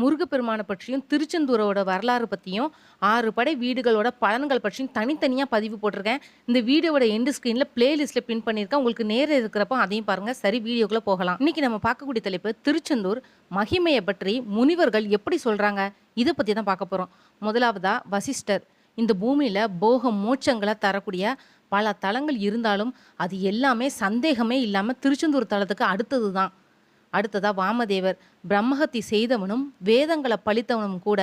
முருகப்பெருமானை பற்றியும் திருச்செந்தூரோட வரலாறு பற்றியும் ஆறு படை வீடுகளோட பலன்கள் பற்றியும் தனித்தனியாக பதிவு போட்டிருக்கேன். இந்த வீடியோவோட எண்டு ஸ்க்ரீனில் பிளேலிஸ்ட்டில் பின் பண்ணியிருக்கேன். உங்களுக்கு நேரம் இருக்கிறப்போ அதையும் பாருங்கள் சரி வீடியோக்குள்ளே போகலாம். இன்றைக்கி நம்ம பார்க்கக்கூடிய தலைப்பு திருச்செந்தூர் மகிமையை பற்றி முனிவர்கள் எப்படி சொல்கிறாங்க இதை பற்றி தான் பார்க்க போகிறோம் முதலாவதா வசிஷ்டர். இந்த பூமியில் போக மோட்சங்களை தரக்கூடிய பல தலங்கள் இருந்தாலும் அது எல்லாமே சந்தேகமே இல்லாமல் திருச்செந்தூர் தலத்துக்கு அடுத்தது தான் அடுத்ததா வாமதேவர். பிரம்மஹத்தி செய்தவனும் வேதங்களை பழித்தவனும் கூட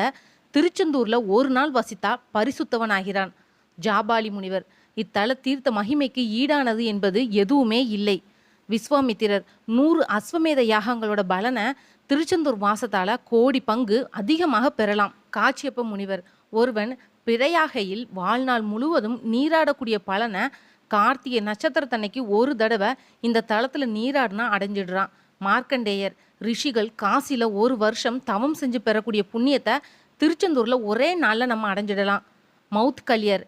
திருச்செந்தூர்ல ஒரு நாள் வசித்தா பரிசுத்தவன் ஆகிறான் ஜாபாலி முனிவர் இத்தல தீர்த்த மகிமைக்கு ஈடானது என்பது எதுவுமே இல்லை. விஸ்வாமித்திரர் நூறு அஸ்வமேத யாகங்களோட பலனை திருச்செந்தூர் வாசத்தால கோடி பங்கு அதிகமாக பெறலாம். காச்சியப்ப முனிவர் ஒருவன் பிறையாகையில் வாழ்நாள் முழுவதும் நீராடக்கூடிய பலனை கார்த்திகை நட்சத்திரத்தன்னைக்கு ஒரு தடவை இந்த தளத்தில் நீராடினா அடைஞ்சிடுறான். மார்க்கண்டேயர் ரிஷிகள் காசியில் ஒரு வருஷம் தவம் செஞ்சு பெறக்கூடிய புண்ணியத்தை திருச்செந்தூரில் ஒரே நாளில் நம்ம அடைஞ்சிடலாம். மவுத் கலியர்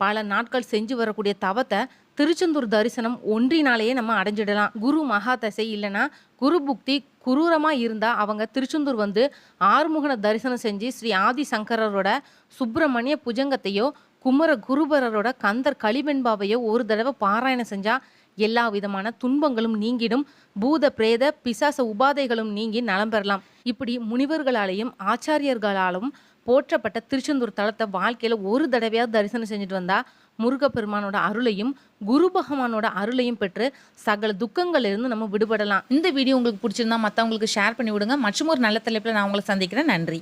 பல நாட்கள் செஞ்சு வரக்கூடிய தவத்தை திருச்செந்தூர் தரிசனம் ஒன்றினாலேயே நம்ம அடைஞ்சிடலாம். குரு மகா தசை இல்லைன்னா குரு புக்தி குரூரமாக இருந்தால் அவங்க திருச்செந்தூர் வந்து ஆறுமுகனை தரிசனம் செஞ்சு ஸ்ரீ ஆதி சங்கரரோட சுப்பிரமணிய புஜங்கத்தையோ குமர குருபரரோட கந்தர் களிவெண்பாவையோ ஒரு தடவை பாராயணம் செஞ்சால் எல்லா விதமான துன்பங்களும் நீங்கிடும். பூத பிரேத பிசாச உபாதைகளும் நீங்கி நலம் பெறலாம். இப்படி முனிவர்களாலேயும் ஆச்சாரியர்களாலும் போற்றப்பட்ட திருச்செந்தூர் தலத்தை வாழ்க்கையில ஒரு தடவையாவது தரிசனம் செஞ்சுட்டு வந்தா முருகப்பெருமானோட அருளையும் குரு பகவானோட அருளையும் பெற்று சகல துக்கங்கள் இருந்து நம்ம விடுபடலாம். இந்த வீடியோ உங்களுக்கு பிடிச்சிருந்தா மற்றவங்களுக்கு ஷேர் பண்ணி விடுங்க. மற்றும் ஒரு நல்ல தலைப்பில் நான் உங்களை சந்திக்கிறேன். நன்றி.